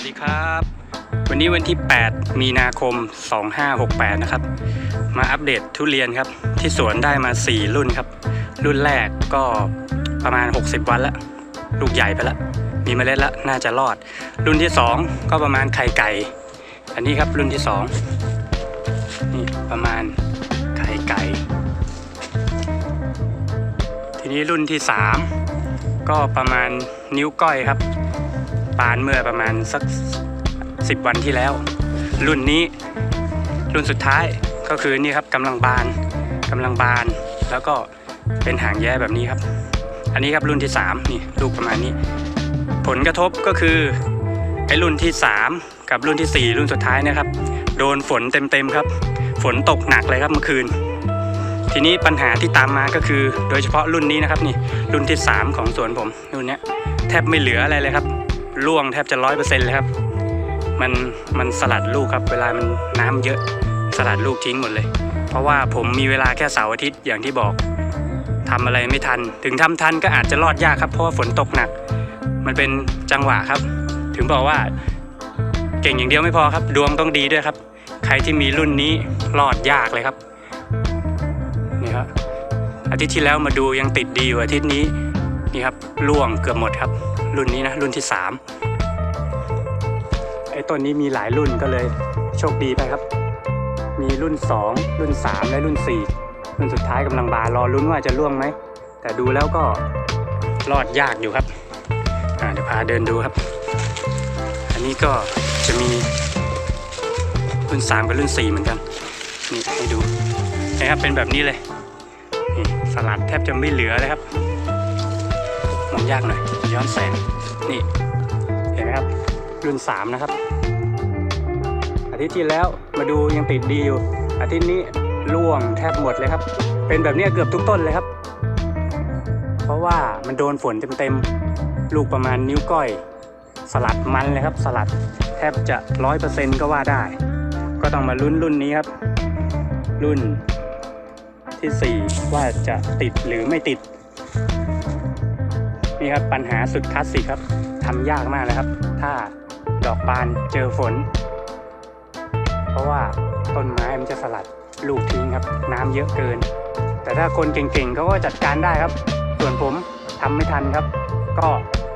วัสดีครับ วันนี้วันที่ 8 มีนาคม 2568 นะครับ มาอัปเดตทุเรียนครับ ที่สวนได้มา 4 รุ่นครับ รุ่นแรกก็ประมาณ 60 วันละลูกใหญ่ไปละ มีเมล็ดละน่าจะรอด รุ่นที่ 2 ก็ประมาณไข่ไก่ อันนี้ครับรุ่นที่ 2 นี่ประมาณไข่ไก่ ทีนี้รุ่นที่ 3 ก็ประมาณนิ้วก้อยครับ ปานเมื่อประมาณสัก 10 วันที่แล้ว รุ่นนี้รุ่นสุดท้ายก็คือนี่ครับกำลังบานกำลังบาน แล้วก็เป็นหางแย้แบบนี้ครับ อันนี้ครับรุ่นที่ 3 นี่ลูกประมาณนี้ ผลกระทบก็คือไอ้รุ่นที่ 3 กับรุ่นที่ 4 รุ่นสุดท้ายนะครับ โดนฝนเต็มๆครับ ฝนตกหนักเลยครับเมื่อคืน ทีนี้ปัญหาที่ตามมาก็คือ โดยเฉพาะรุ่นนี้นะครับนี่รุ่นที่ 3 ของสวนผมรุ่นเนี้ยแทบไม่เหลืออะไรเลยครับ ร่วงแทบจะร้อยเปอร์เซ็นต์เลยครับ มันมันสลัดลูกครับ เวลามันน้ำเยอะสลัดลูกทิ้งหมดเลย เพราะว่าผมมีเวลาแค่เสาร์อาทิตย์อย่างที่บอกทำอะไรไม่ทัน ถึงทำทันก็อาจจะรอดยากครับ เพราะว่าฝนตกหนัก มันเป็นจังหวะครับ ถึงบอกว่าเก่งอย่างเดียวไม่พอครับ ดวงต้องดีด้วยครับ ใครที่มีรุ่นนี้รอดยากเลยครับนี่ครับอาทิตย์ที่แล้วมาดูยังติดดีอยู่อาทิตย์นี้นี่ครับร่วงเกือบหมดครับ รุ่นนี้นะ รุ่นที่สามไอ้ต้นนี้มีหลายรุ่นก็เลยโชคดีไปครับ มีรุ่น 2 รุ่น 3 และรุ่น 4 รุ่นสุดท้ายกำลังบานรอลุ้นว่าจะร่วงไหม แต่ดูแล้วก็รอดยากอยู่ครับเดี๋ยวพาเดินดูครับ อันนี้ก็จะมีรุ่น 3 กับรุ่น 4 เหมือนกัน นี่ให้ดูนะครับเป็นแบบนี้เลย นี่สลัดแทบจะไม่เหลือเลยครับมองยากหน่อย ย้อนแสง นี่ เห็นไหมครับ รุ่น 3 นะครับ อาทิตย์ที่แล้วมาดูยังติดดีอยู่ อาทิตย์นี้ร่วงแทบหมดเลยครับ เป็นแบบนี้เกือบทุกต้นเลยครับ เพราะว่ามันโดนฝนเต็มๆ ลูกประมาณนิ้วก้อย สลัดมันเลยครับ สลัดแทบจะร้อยเปอร์เซ็นต์ก็ว่าได้ ก็ต้องมาลุ้นรุ่นนี้ครับ รุ่นทีสี่4 ว่าจะติดหรือไม่ติด นี่ครับปัญหาสุดคลาสสิกครับทำยากมากนะครับ ถ้าดอกบานเจอฝน เพราะว่าต้นไม้มันจะสลัดลูกทิ้งครับ น้ำเยอะเกิน แต่ถ้าคนเก่งๆเขาก็จัดการได้ครับ ส่วนผมทำไม่ทันครับ ก็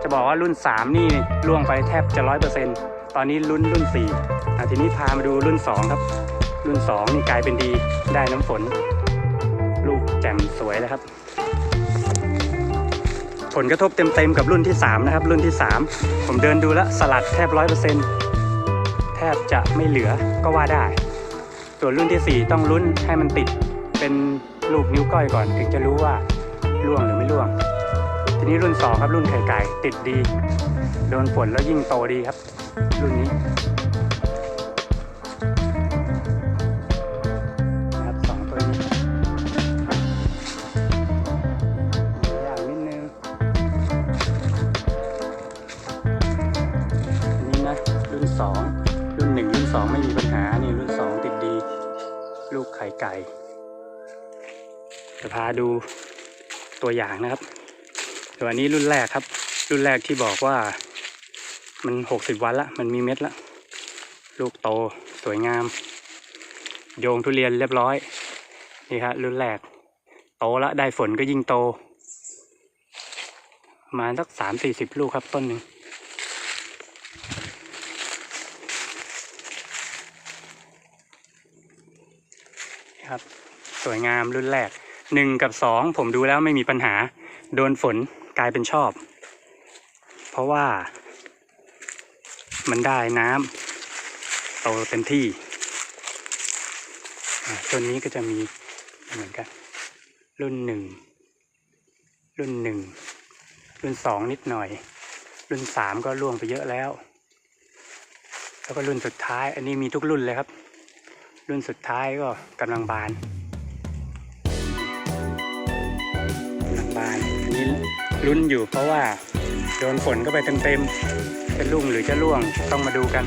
จะบอกว่ารุ่น 3 นี่ล่วงไปแทบจะร้อยเปอร์เซ็นต์ตอนนี้รุ่นรุ่น4อะทีนี้พามาดูรุ่น 2 ครับ รุ่น 2 นี่กลายเป็นดีได้น้ำฝน ลูกแจ่มสวยแล้วครับ ผลกระทบเต็มๆกับรุ่นที่ 3 นะครับ รุ่นที่ 3 ผมเดินดูแล้วสลัดแทบร้อยเปอร์เซ็นต์แทบจะไม่เหลือก็ว่าได้ ส่วนรุ่นที่ 4 ต้องลุ้นให้มันติดเป็นลูกนิ้วก้อยก่อนถึงจะรู้ว่าร่วงหรือไม่ร่วง ทีนี้รุ่น 2 ครับรุ่นไข่ไก่ติดดี โดนฝนแล้วยิ่งโตดีครับ รุ่นนี้ ไก่ จะพาดูตัวอย่างนะครับตัวนี้รุ่นแรกครับ รุ่นแรกที่บอกว่า มัน60วันละมันมีเม็ดละลูกโตสวยงาม โยงทุเรียนเรียบร้อย นี่ครับรุ่นแรก โตแล้วได้ฝนก็ยิ่งโต มาสักสามสี่สิบลูกครับต้นหนึ่ง ครับ สวยงามรุ่นแรกหนึ่งกับสองผมดูแล้วไม่มีปัญหา โดนฝนกลายเป็นชอบ เพราะว่ามันได้น้ำโตเต็มที่ต้นนี้ก็จะมีเหมือนกัน รุ่นหนึ่งรุ่นหนึ่งรุ่นสองนิดหน่อย รุ่นสามก็ล่วงไปเยอะแล้ว แล้วก็รุ่นสุดท้าย อันนี้มีทุกรุ่นเลยครับ รุ่นสุดท้ายก็กำลังบานกำลังบานนี้ลุ้นอยู่เพราะว่าโดนฝนก็ไปเต็มๆจะรุ่งหรือจะร่วงต้องมาดูกัน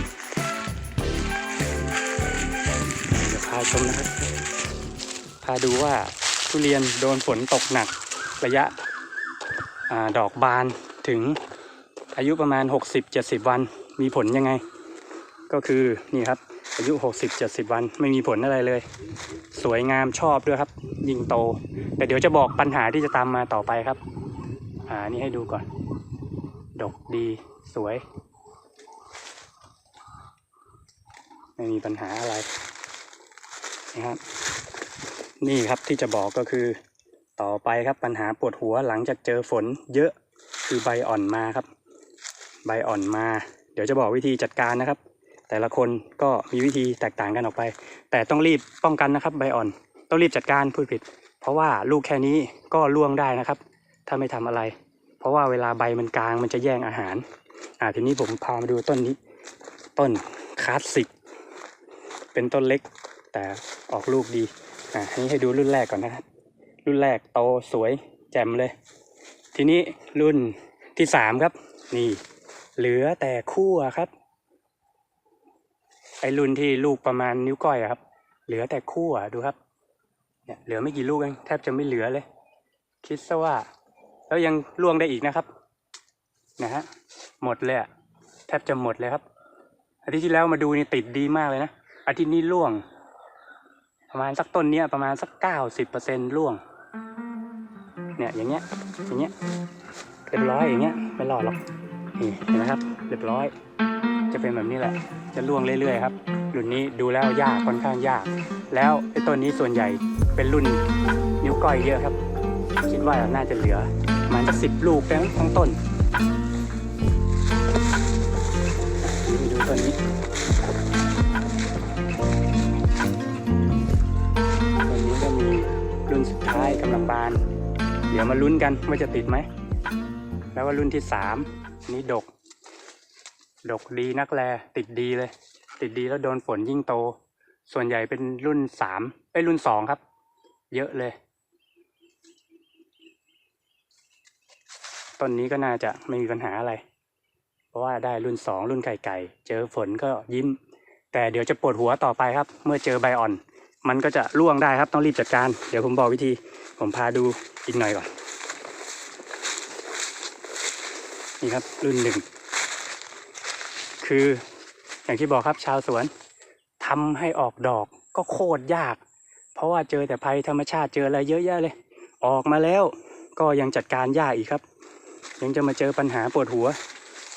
เดี๋ยวพาชมนะครับ พาดูว่าทุเรียนโดนฝนตกหนักระยะอดอกบานถึงอายุประมาณ 60-70 วันมีผลยังไง ก็คือนี่ครับ อายุ 60 70 วันไม่มีผลอะไรเลย สวยงามชอบด้วยครับ ยิ่งโต แต่เดี๋ยวจะบอกปัญหาที่จะตามมาต่อไปครับอ่านี่ให้ดูก่อน ดกดีสวย ไม่มีปัญหาอะไรนะครับนี่ครับที่จะบอกก็คือต่อไปครับปัญหาปวดหัวหลังจากเจอฝนเยอะคือใบอ่อนมาครับ ใบอ่อนมา เดี๋ยวจะบอกวิธีจัดการนะครับ แต่ละคนก็มีวิธีแตกต่างกันออกไป แต่ต้องรีบป้องกันนะครับใบอ่อน ต้องรีบจัดการพูดผิด เพราะว่าลูกแค่นี้ก็ล่วงได้นะครับ ถ้าไม่ทำอะไร เพราะว่าเวลาใบมันกลางมันจะแย่งอาหาร อ่าทีนี้ผมพามาดูต้นนี้ ต้นคลาสสิก เป็นต้นเล็ก แต่ออกลูกดี อ่านี้ให้ดูรุ่นแรกก่อนนะครับ รุ่นแรกโตสวยแจ่มเลย ทีนี้รุ่นที่สามครับ นี่ เหลือแต่คู่ครับ ไอรุ่นที่ลูกประมาณนิ้วก้อยครับ เหลือแต่คู่อะดูครับ เนี่ยเหลือไม่กี่ลูกเองแทบจะไม่เหลือเลย คิดซะว่า แล้วยังล่วงได้อีกนะครับ นะฮะหมดเลยอะแทบจะหมดเลยครับอาทิตย์ที่แล้วมาดูนี่ติดดีมากเลยนะอาทิตย์นี้ล่วง ประมาณสักต้นเนี้ยประมาณสักเก้าสิบเปอร์เซ็นร่วง เนี่ยอย่างเงี้ยอย่างเงี้ยเรียบร้อยอย่างเงี้ยไม่รอดหรอกนี่เห็นไหมครับ เรียบร้อย จะเป็นแบบนี้แหละ จะล่วงเรื่อยๆครับ รุ่นนี้ดูแล้วยากค่อนข้างยาก แล้วไอ้ต้นนี้ส่วนใหญ่เป็นรุ่นนิ้วก้อยเยอะครับ คิดว่าน่าจะเหลือมาณจะสิบลูกแล้วทั้งต้นดูต้นนี้วันนี้ก็มีรุ่นสุดท้ายกำลังบาน เดี๋ยวมาลุ้นกันว่าจะติดไหม แล้วว่ารุ่นที่สามนี่ดก ดกดีนักแลติดดีเลย ติดดีแล้วโดนฝนยิ่งโต ส่วนใหญ่เป็นรุ่นสามไอ้รุ่นสองครับ เยอะเลยต้นนี้ก็น่าจะไม่มีปัญหาอะไร เพราะว่าได้รุ่นสองรุ่นไก่ไก่ เจอฝนก็ยิ้ม แต่เดี๋ยวจะปวดหัวต่อไปครับ เมื่อเจอใบอ่อน มันก็จะร่วงได้ครับต้องรีบจัดการ เดี๋ยวผมบอกวิธี ผมพาดูอีกหน่อยก่อน นี่ครับรุ่นหนึ่ง คืออย่างที่บอกครับชาวสวนทำให้ออกดอกก็โคตรยาก เพราะว่าเจอแต่ภัยธรรมชาติเจออะไรเยอะแยะเลย ออกมาแล้วก็ยังจัดการยากอีกครับ ยังจะมาเจอปัญหาปวดหัว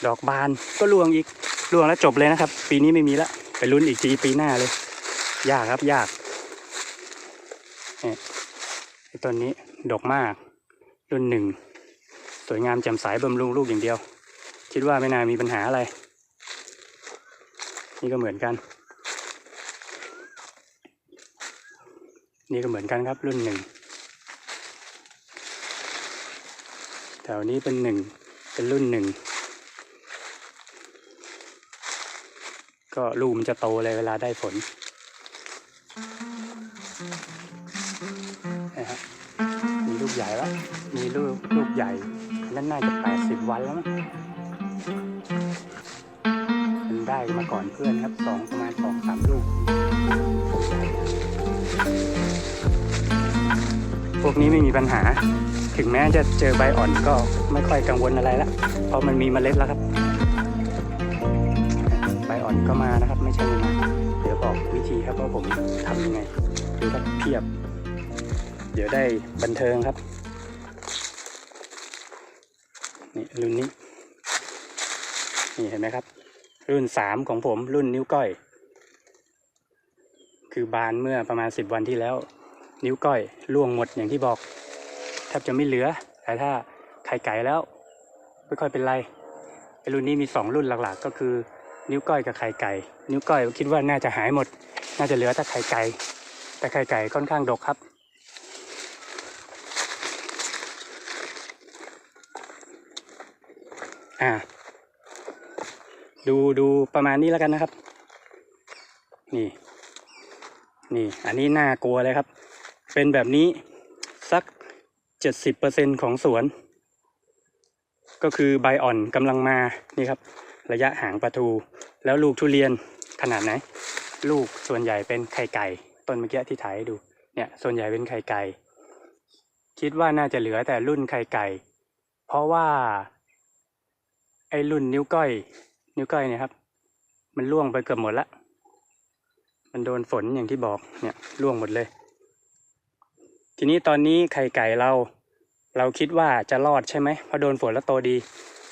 ดอกบานก็ร่วงอีกร่วงแล้วจบเลยนะครับ ปีนี้ไม่มีละไปลุ้นอีกทีปีหน้าเลย ยากครับยากนี่ไอ้ต้นนี้ดอกมาก รุ่นหนึ่งสวยงามแจ่มใสบำรุงลูกอย่างเดียว คิดว่าไม่น่ามีปัญหาอะไร นี่ก็เหมือนกัน นี่ก็เหมือนกันครับรุ่นหนึ่งแถวนี้เป็นหนึ่งเป็นรุ่นหนึ่งก็ลูกมันจะโตเลยเวลาได้ฝนนะครับมีลูกใหญ่แล้วมีลูกลูกใหญ่นั่นน่าจะแปดสิบวันแล้วมั้ง ได้มาก่อนเพื่อนครับสองประมาณสองสามลูก พวกนี้ไม่มีปัญหา ถึงแม้จะเจอใบอ่อนก็ไม่ค่อยกังวลอะไรละเพราะมันมีเมล็ดแล้วครับ ใบอ่อนก็มานะครับ ไม่ใช่ไม่มาเดี๋ยวบอกวิธีครับว่าผมทำยังไงดูครับเพียบ เดี๋ยวได้บันเทิงครับนี่รุ่นนี้ นี่เห็นไหมครับ รุ่นสามของผมรุ่นนิ้วก้อย คือบานเมื่อประมาณสิบวันที่แล้ว นิ้วก้อยล่วงหมดอย่างที่บอกแทบจะไม่เหลือ แต่ถ้าไข่ไก่แล้ว ไม่ค่อยเป็นไรไอรุ่นนี้มีสองรุ่นหลักๆ ก็คือ นิ้วก้อยกับไข่ไก่ นิ้วก้อยคิดว่าน่าจะหายหมด น่าจะเหลือแต่ไข่ไก่แต่ไข่ไก่ค่อนข้างดกครับอ่า ดูดูประมาณนี้แล้วกันนะครับ นี่ นี่ อันนี้น่ากลัวเลยครับ เป็นแบบนี้สักเจ็ดสิบเปอร์เซ็นของสวน ก็คือใบอ่อนกำลังมานี่ครับ ระยะหางประทูแล้วลูกทุเรียนขนาดไหน ลูกส่วนใหญ่เป็นไข่ไก่ ต้นเมื่อกี้ที่ถ่ายให้ดู เนี่ย ส่วนใหญ่เป็นไข่ไก่ คิดว่าน่าจะเหลือแต่รุ่นไข่ไก่ เพราะว่า ไอ้รุ่นนิ้วก้อย นิ้วก้อยเนี่ยครับ มันร่วงไปเกือบหมดละ มันโดนฝนอย่างที่บอกเนี่ยร่วงหมดเลย ทีนี้ตอนนี้ไข่ไก่เรา เราคิดว่าจะรอดใช่ไหมเพราะโดนฝนแล้วโตดี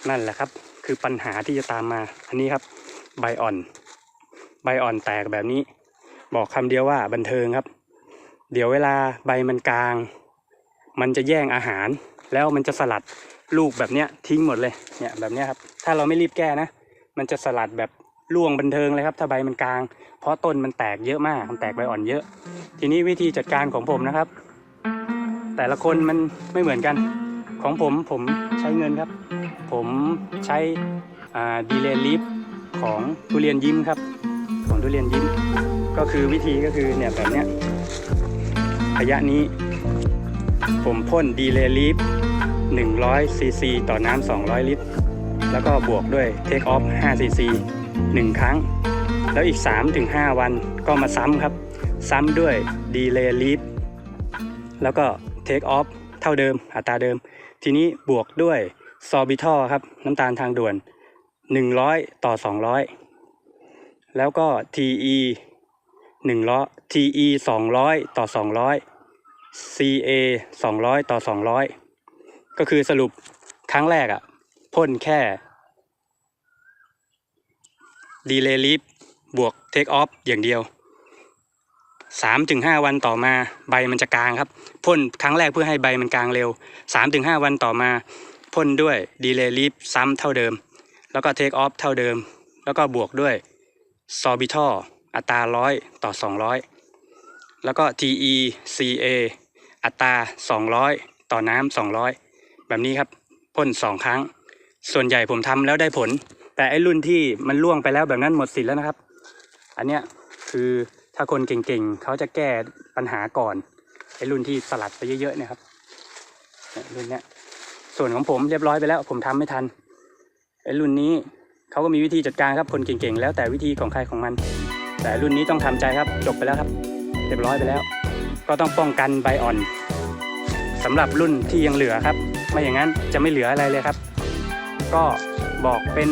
นั่นแหละครับ คือปัญหาที่จะตามมา อันนี้ครับ ใบอ่อน ใบอ่อนแตกแบบนี้ บอกคำเดียวว่าบันเทิงครับ เดี๋ยวเวลาใบมันกลาง มันจะแย่งอาหาร แล้วมันจะสลัดลูกแบบเนี้ยทิ้งหมดเลยเนี่ยแบบเนี้ยครับ ถ้าเราไม่รีบแก้นะ มันจะสลัดแบบร่วงบันเทิงเลยครับ ถ้าใบมันกลาง เพราะต้นมันแตกเยอะมาก มันแตกใบอ่อนเยอะ ทีนี้วิธีจัดการของผมนะครับ แต่ละคนมันไม่เหมือนกัน ของผมผมใช้เงินครับ ผมใช้ดีเลย์ลิฟของทุเรียนยิ้มครับ ของทุเรียนยิ้ม ก็คือวิธีก็คือเนี่ยแบบเนี้ยระยะนี้ ผมพ่นดีเลย์ลิฟ100ซีซีต่อน้ำ200 ลิตร แล้วก็บวกด้วยเทคออฟ5ซีซี1ครั้ง แล้วอีก 3-5 วันก็มาซ้ำครับ ซ้ำด้วยดีเลย์ลิฟแล้วก็เทคออฟเท่าเดิมอัตราเดิม ทีนี้บวกด้วยซอบิทอครับ น้ำตาลทางด่วน 100 ต่อ 200 แล้วก็ TE 100 TE 200 ต่อ 200 CA 200 ต่อ 200 ก็คือสรุปครั้งแรกอะ่ะ พ่นแค่ดีเลย์ลิฟบวกเทคออฟอย่างเดียว 3-5 วันต่อมาใบมันจะกลางครับพ่นครั้งแรกเพื่อให้ใบมันกลางเร็ว 3-5 วันต่อมาพ่นด้วยดีเลย์ลิฟซ้ำเท่าเดิม แล้วก็เทคออฟเท่าเดิม แล้วก็บวกด้วยซอบิทออัตราร้อยต่อ 200 แล้วก็ TE CA อัตรา 200 ต่อน้ำ200 แบบนี้ครับพ่น 2 ครั้ง ส่วนใหญ่ผมทำแล้วได้ผล แต่ไอ้รุ่นที่มันล่วงไปแล้วแบบนั้นหมดสิทธิ์แล้วนะครับ อันเนี้ยคือถ้าคนเก่งๆเขาจะแก้ปัญหาก่อนไอ้รุ่นที่สลัดไปเยอะๆเนี่ยครับรุ่นเนี้ยส่วนของผมเรียบร้อยไปแล้ว ผมทำไม่ทันไอ้รุ่นนี้เขาก็มีวิธีจัดการครับคนเก่งๆ แล้วแต่วิธีของใครของมัน แต่รุ่นนี้ต้องทำใจครับ จบไปแล้วครับ เรียบร้อยไปแล้ว ก็ต้องป้องกันใบอ่อนสำหรับรุ่นที่ยังเหลือครับ ไม่อย่างนั้นจะไม่เหลืออะไรเลยครับ ก็บอกเป็น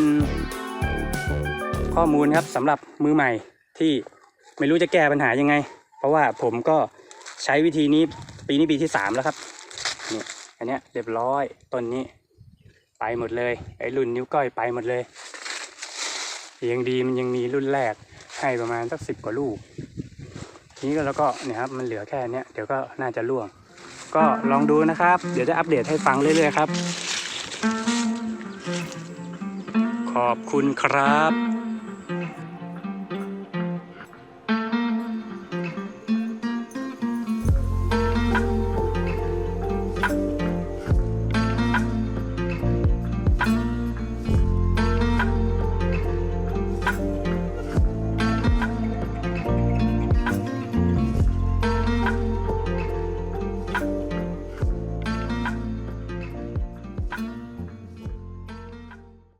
ข้อมูลครับสำหรับมือใหม่ที่ไม่รู้จะแก้ปัญหายังไง เพราะว่าผมก็ใช้วิธีนี้ปีนี้ปีที่สามแล้วครับนี่อันเนี้ยเรียบร้อยต้นนี้ ไปหมดเลยไอ้รุ่นนิ้วก้อยไปหมดเลยยังดีมันยังมีรุ่นแรกให้ประมาณสักสิบกว่าลูกทีนี้ก็แล้วก็เนี่ยครับมันเหลือแค่เนี้ยเดี๋ยวก็น่าจะร่วง ก็ลองดูนะครับ เดี๋ยวจะอัปเดตให้ฟังเรื่อยๆครับ ขอบคุณครับ